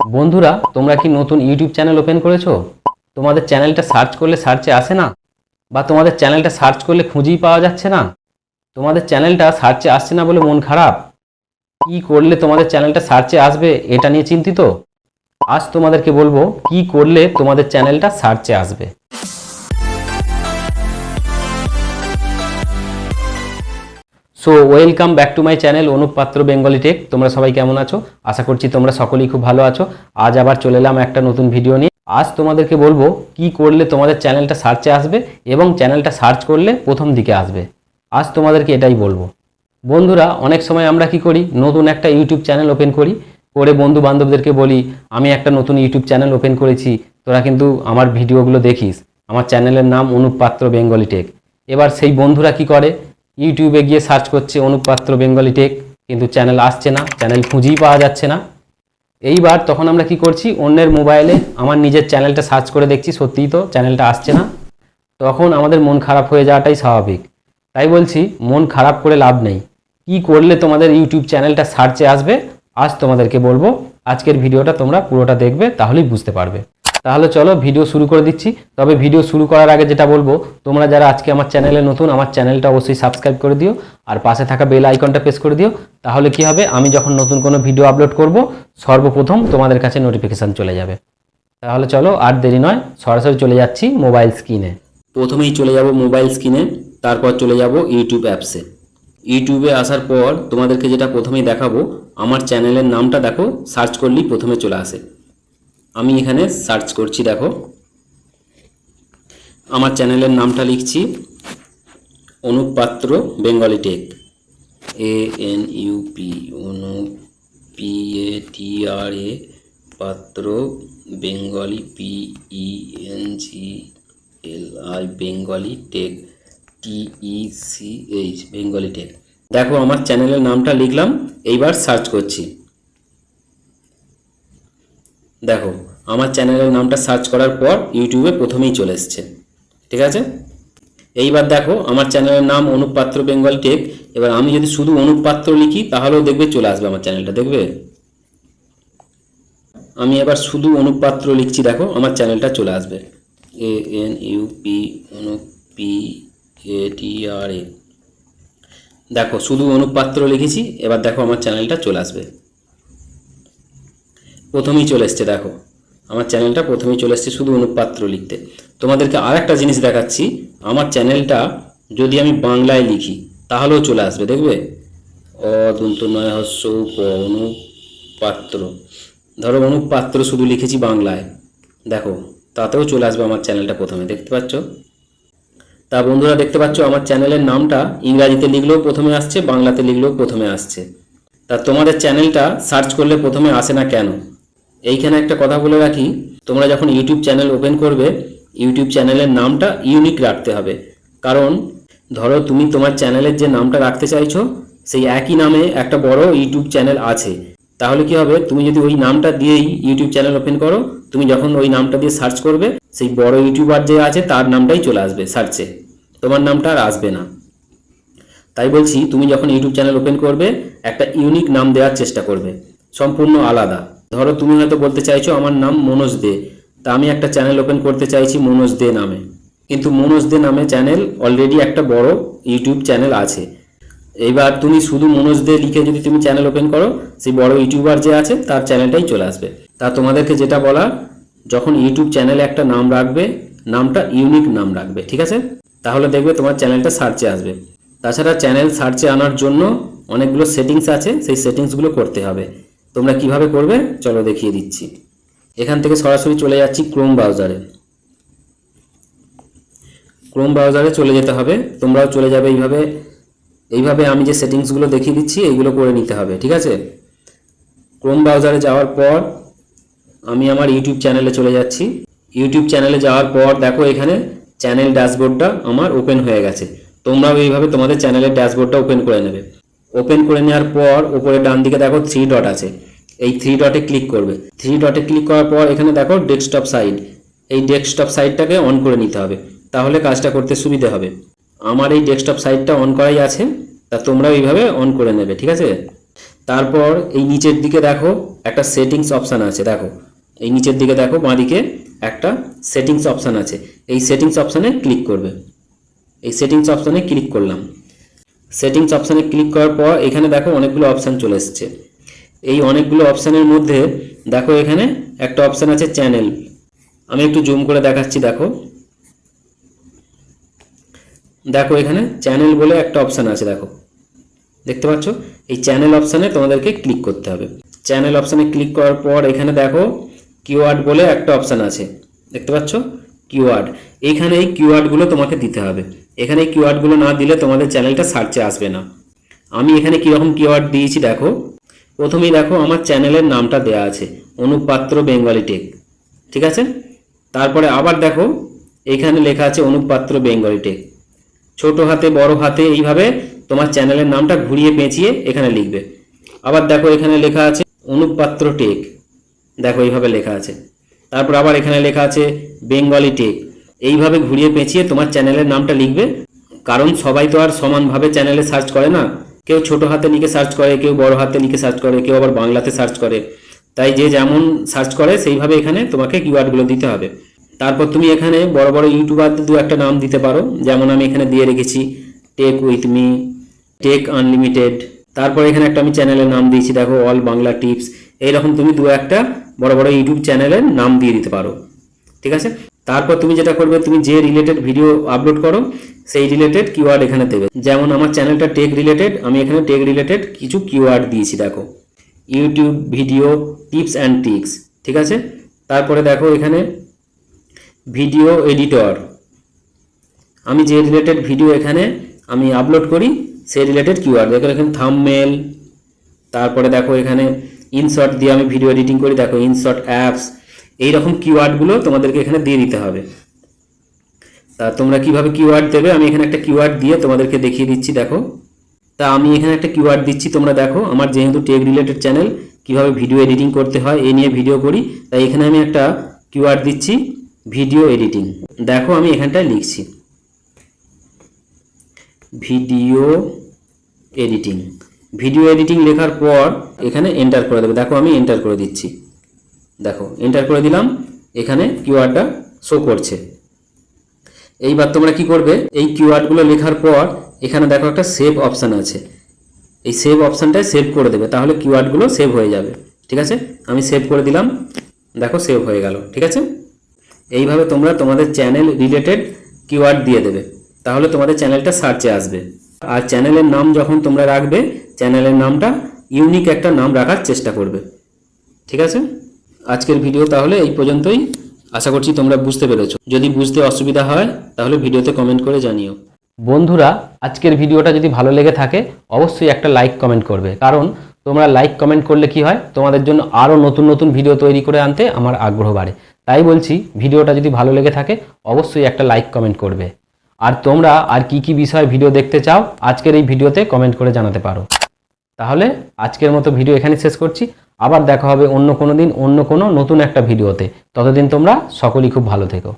বন্ধুরা, তোমরা কি নতুন ইউটিউব চ্যানেল ওপেন করেছ? তোমাদের চ্যানেলটা সার্চ করলে সার্চে আসে না? বা তোমাদের চ্যানেলটা সার্চ করলে খুঁজেই পাওয়া যাচ্ছে না? তোমাদের চ্যানেলটা সার্চে আসছে না বলে মন খারাপ? কি করলে তোমাদের চ্যানেলটা সার্চে আসবে এটা নিয়ে চিন্তিত? আজ তোমাদেরকে বলব, কি করলে তোমাদের চ্যানেলটা সার্চে আসবে? So welcome back to my channel Anup Patra Bengali tech তোমরা সবাই কেমন আছো? আশা করছি তোমরা সকলেই খুব ভালো আছো। আজ আবার চলে এলাম একটা নতুন ভিডিও নিয়ে। আজ তোমাদেরকে বলব কি করলে তোমাদের চ্যানেলটা সার্চে আসবে এবং চ্যানেলটা সার্চ করলে প্রথম দিকে আসবে। আজ তোমাদেরকে এটাই বলব। বন্ধুরা, অনেক সময় আমরা কি করি? নতুন একটা ইউটিউব চ্যানেল ওপেন করি। করে বন্ধু বান্ধবদেরকে বলি, আমি একটা নতুন ইউটিউব চ্যানেল ওপেন করেছি। তোরা কিন্তু আমার ভিডিওগুলো দেখিস। আমার চ্যানেলের নাম অনুপ পাত্র বেঙ্গলি টেক এবার সেই বন্ধুরা কি করে? ইউটিউবে গিয়ে সার্চ করছে অনুপ পাত্র বেঙ্গলি টেক, কিন্তু চ্যানেল আসছে না চ্যানেল খুঁজেই পাওয়া যাচ্ছে না। এইবার তখন আমরা কি করছি, অন্যের মোবাইলে আমার নিজের চ্যানেলটা সার্চ করে দেখছি, সত্যিই তো চ্যানেলটা আসছে না। তখন আমাদের মন খারাপ হয়ে যাওয়াটাই স্বাভাবিক। তাই বলছি, মন খারাপ করে লাভ নেই। কি করলে তোমাদের ইউটিউব চ্যানেলটা সার্চে আসবে, আজ তোমাদেরকে বলব। আজকের ভিডিওটা তোমরা পুরোটা দেখবে, তাহলেই বুঝতে পারবে। তাহলে চলো ভিডিও শুরু করে দিচ্ছি। তবে ভিডিও শুরু করার আগে যেটা বলব, তোমরা যারা আজকে আমার চ্যানেলে নতুন, আমার চ্যানেলটা অবশ্যই সাবস্ক্রাইব করে দিও আর পাশে থাকা বেল আইকনটা প্রেস করে দিও। তাহলে কি হবে? আমি যখন নতুন কোনো ভিডিও আপলোড করব, সর্বপ্রথম তোমাদের কাছে নোটিফিকেশান চলে যাবে। তাহলে চলো আর দেরি নয়, সরাসরি চলে যাচ্ছি মোবাইল স্ক্রিনে প্রথমেই চলে যাব মোবাইল স্ক্রিনে তারপর চলে যাব ইউটিউব অ্যাপসে ইউটিউবে আসার পর তোমাদেরকে যেটা প্রথমেই দেখাবো, আমার চ্যানেলের নামটা দেখো সার্চ করলেই প্রথমে চলে আসে। আমি এখানে সার্চ করছি, দেখো। আমার চ্যানেলের নামটা লিখছি Anup Patra Bengali tech A N U P Anu P A T R A Patra Bengali P E N G L I Bengali tech T E C H Bengali tech দেখো, আমার চ্যানেলের নামটা লিখলাম, এইবার সার্চ করছি। দেখো আমার চ্যানেলের নামটা সার্চ করার পর ইউটিউবে প্রথমেই চলে এসছে। ঠিক আছে? এইবার দেখো, আমার চ্যানেলের নাম অনুপ পাত্র বেঙ্গল টেক এবার আমি যদি শুধু অনুপ পাত্র লিখি, তাহলেও দেখবে চলে আসবে আমার চ্যানেলটা দেখবে? আমি এবার শুধু অনুপ পাত্র লিখছি, দেখো, আমার চ্যানেলটা চলে আসবে। A N U P Anup P A T R A দেখো, শুধু অনুপ পাত্র লিখেছি, এবার দেখো আমার চ্যানেলটা চলে আসবে। প্রথমেই চলে এসছে, দেখো। আমার চ্যানেলটা প্রথমেই চলে এসছে শুধু অনুপাত্র লিখতে। তোমাদেরকে আর একটা জিনিস দেখাচ্ছি, আমার চ্যানেলটা যদি আমি বাংলায় লিখি, তাহলেও চলে আসবে, দেখবে? অদন্ত নয় হস্য উপ অনুপাত্র। ধরো অনুপাত্র শুধু লিখেছি বাংলায়। দেখো, তাতেও চলে আসবে আমার চ্যানেলটা প্রথমে, দেখতে পাচ্ছ? তা বন্ধুরা, দেখতে পাচ্ছ আমার চ্যানেলের নামটা ইংরাজিতে লিখলেও প্রথমে আসছে, বাংলাতে লিখলেও প্রথমে আসছে। তা তোমাদের চ্যানেলটা সার্চ করলে প্রথমে আসে না কেন? এইখানে একটা কথা বলে রাখি, তোমরা যখন ইউটিউব চ্যানেল ওপেন করবে ইউটিউব চ্যানেলের নামটা ইউনিক রাখতে হবে। কারণ, ধরো তুমি তোমার চ্যানেলের যে নামটা রাখতে চাইছো, সেই একই নামে একটা বড় ইউটিউব চ্যানেল আছে। তাহলে কি হবে? তুমি যদি ওই নামটা দিয়েই ইউটিউব চ্যানেল ওপেন করো, তুমি যখন ওই নামটা দিয়ে সার্চ করবে, সেই বড় ইউটিউবার যে আছে, তার নামটাই চলে আসবে সার্চে তোমার নামটা আর আসবে না। তাই বলছি, তুমি যখন ইউটিউব চ্যানেল ওপেন করবে, একটা ইউনিক নাম দেওয়ার চেষ্টা করবে। সম্পূর্ণ আলাদা। ধরো তুমি হয়তো বলতে চাইছো আমার নাম মনোজ দে। তা আমি একটা চ্যানেল ওপেন করতে চাইছি মনোজ দে নামে। কিন্তু মনোজ দে নামে চ্যানেল অলরেডি একটা বড় ইউটিউব চ্যানেল আছে। এইবার তুমি শুধু মনোজ দে লিখে যদি তুমি চ্যানেল ওপেন করো, সেই বড় ইউটিউবার যে আছে, তার চ্যানেলটাই চলে আসবে। তা তোমাদেরকে যেটা বলা যখন ইউটিউব চ্যানেলে একটা নাম রাখবে, নামটা ইউনিক নাম রাখবে, ঠিক আছে? তাহলে দেখবে তোমার চ্যানেলটা সার্চে আসবে। তাছাড়া চ্যানেল সার্চে আনার জন্য অনেকগুলো সেটিংস আছে, সেই সেটিংসগুলো করতে হবে। তোমরা কীভাবে করবে? চলো দেখিয়ে দিচ্ছি। এখান থেকে সরাসরি চলে যাচ্ছি ক্রোম ব্রাউজারে ক্রোম ব্রাউজারে চলে যেতে হবে। তোমরাও চলে যাবে এইভাবে। এইভাবে আমি যে সেটিংসগুলো দেখিয়ে দিচ্ছি, এইগুলো করে নিতে হবে, ঠিক আছে? ক্রোম ব্রাউজারে যাওয়ার পর আমি আমার ইউটিউব চ্যানেলে চলে যাচ্ছি। ইউটিউব চ্যানেলে যাওয়ার পর দেখো এখানে চ্যানেল ড্যাশবোর্ডটা আমার ওপেন হয়ে গেছে। তোমরাও এইভাবে তোমাদের চ্যানেলের ড্যাশবোর্ডটা ওপেন করে নেবে। ওপেন করে নেওয়ার পর উপরে ডান দিকে দেখো থ্রি ডট আছে। এই থ্রি ডটে ক্লিক করবে। থ্রি ডটে ক্লিক করার পর এখানে দেখো ডেস্কটপ সাইট এই ডেস্কটপ সাইটটাকে অন করে নিতে হবে। তাহলে কাজটা করতে সুবিধে হবে। আমার এই ডেস্কটপ সাইটটা অন করাই আছে। তা তোমরাও এইভাবে অন করে নেবে, ঠিক আছে? তারপর এই নিচের দিকে দেখো একটা সেটিংস অপশান আছে, দেখো। এই নিচের দিকে দেখো, বাঁদিকে একটা সেটিংস অপশান আছে। এই সেটিংস অপশানে ক্লিক করবে। এই সেটিংস অপশানে ক্লিক করলাম। সেটিংস অপশানে ক্লিক করার পর এখানে দেখো অনেকগুলো অপশান চলে এসছে। এই অনেকগুলো অপশানের মধ্যে দেখো এখানে একটা অপশান আছে চ্যানেল আমি একটু জুম করে দেখাচ্ছি, দেখো। দেখো এখানে চ্যানেল বলে একটা অপশান আছে, দেখো। দেখতে পাচ্ছ? এই চ্যানেল অপশানে তোমাদেরকে ক্লিক করতে হবে। চ্যানেল অপশানে ক্লিক করার পর এখানে দেখো কিওয়ার্ড বলে একটা অপশান আছে। দেখতে পাচ্ছ? কিওয়ার্ড এইখানে এই কিওয়ার্ডগুলো তোমাকে দিতে হবে। এখানে কিওয়ার্ডগুলো না দিলে তোমাদের চ্যানেলটা সার্চে আসবে না। আমি এখানে কীরকম কিওয়ার্ড দিয়েছি দেখো। প্রথমেই দেখো আমার চ্যানেলের নামটা দেয়া আছে অনুপাত্র বেঙ্গলি টেক ঠিক আছে? তারপরে আবার দেখো, এখানে লেখা আছে অনুপাত্র বেঙ্গলি টেক ছোটো হাতে, বড় হাতে এইভাবে তোমার চ্যানেলের নামটা ঘুরিয়ে পেঁচিয়ে এখানে লিখবে। আবার দেখো এখানে লেখা আছে অনুপাত্র টেক দেখো এইভাবে লেখা আছে। তারপর আবার এখানে লেখা আছে বেঙ্গলি টেক এইভাবে ঘুরিয়ে পেঁচিয়ে তোমার চ্যানেলের নামটা লিখবে। কারণ সবাই তো আর সমানভাবে চ্যানেলে সার্চ করে না। কেউ ছোট হাতে লিখে সার্চ করে, কেউ বড় হাতে লিখে সার্চ করে, কেউ আবার বাংলাতে সার্চ করে। তাই যে যেমন সার্চ করে, সেইভাবে এখানে তোমাকে কিওয়ার্ডগুলো দিতে হবে। তারপর তুমি এখানে বড় বড় ইউটিউবার দু একটা নাম দিতে পারো। যেমন আমি এখানে দিয়ে রেখেছি tech with me tech unlimited তারপর এখানে একটা আমি চ্যানেলের নাম দিয়েছি, দেখো অল বাংলা টিপস এইরকম তুমি দু একটা বড় বড় ইউটিউব চ্যানেলের নাম দিয়ে দিতে পারো। ঠিক আছে? তারপর তুমি যেটা করবে, তুমি যে রিলেটেড ভিডিও আপলোড করো, সেই রিলেটেড কিওয়ার্ড এখানে দেবে। যেমন আমার চ্যানেলটা টেক রিলেটেড আমি এখানে টেক রিলেটেড কিছু কিওয়ার্ড দিয়েছি, দেখো। YouTube video tips and tricks ঠিক আছে? তারপরে দেখো এখানে ভিডিও এডিটর আমি যে রিলেটেড ভিডিও এখানে আমি আপলোড করি, সেই রিলেটেড কিওয়ার্ড দেখো এখানে থামমেল তারপরে দেখো এখানে ইনশর্ট দিয়ে আমি ভিডিও এডিটিং করি, দেখো ইনশর্ট অ্যাপস এই রকম কিওয়ার্ডগুলো তোমাদেরকে এখানে দিয়ে দিতে হবে। তা তোমরা কীভাবে কিওয়ার্ড দেবে? আমি এখানে একটা কিওয়ার্ড দিয়ে তোমাদেরকে দেখিয়ে দিচ্ছি, দেখো। তা আমি এখানে একটা কিওয়ার্ড দিচ্ছি, তোমরা দেখো। আমার যেহেতু টেক রিলেটেড চ্যানেল কীভাবে ভিডিও এডিটিং করতে হয় এই নিয়ে ভিডিও করি। তাই এখানে আমি একটা কিওয়ার্ড দিচ্ছি ভিডিও এডিটিং দেখো, আমি এখানটায় লিখছি। ভিডিও এডিটিং ভিডিও এডিটিং লেখার পর এখানে এন্টার করে দেবে। দেখো, আমি এন্টার করে দিচ্ছি। দেখো এন্টার করে দিলাম, এখানে কিওয়ার্ডটা শো করছে। এইবার তোমরা কি করবে, এই কিওয়ার্ডগুলো লেখার পর এখানে দেখো একটা সেভ অপশান আছে। এই সেভ অপশানটায় সেভ করে দেবে, তাহলে কিওয়ার্ডগুলো সেভ হয়ে যাবে। ঠিক আছে? আমি সেভ করে দিলাম, দেখো সেভ হয়ে গেল, ঠিক আছে? এইভাবে তোমরা তোমাদের চ্যানেল রিলেটেড কিওয়ার্ড দিয়ে দেবে, তাহলে তোমাদের চ্যানেলটা সার্চে আসবে। আর চ্যানেলের নাম যখন তোমরা রাখবে চ্যানেলের নামটা ইউনিক একটা নাম রাখার চেষ্টা করবে। ঠিক আছে? আজকের ভিডিও তাহলে এই পর্যন্তই। আশা করছি তোমরা বুঝতে পেরেছ। যদি বুঝতে অসুবিধা হয়, তাহলে ভিডিওতে কমেন্ট করে জানিও। বন্ধুরা, আজকের ভিডিওটা যদি ভালো লেগে থাকে, অবশ্যই একটা লাইক কমেন্ট করবে। কারণ তোমরা লাইক কমেন্ট করলে কি হয়? তোমাদের জন্য আরও নতুন নতুন ভিডিও তৈরি করে আনতে আমার আগ্রহ বাড়ে। তাই বলছি, ভিডিওটা যদি ভালো লেগে থাকে, অবশ্যই একটা লাইক কমেন্ট করবে। আর তোমরা আর কি কি বিষয়ে ভিডিও দেখতে চাও, আজকের এই ভিডিওতে কমেন্ট করে জানাতে পারো। তাহলে আজকের মতো ভিডিও এখানে শেষ করছি। আবার দেখা হবে অন্য কোনো দিন, অন্য কোনো নতুন একটা ভিডিওতে। ততদিন তোমরা সকলেই খুব ভালো থেকো।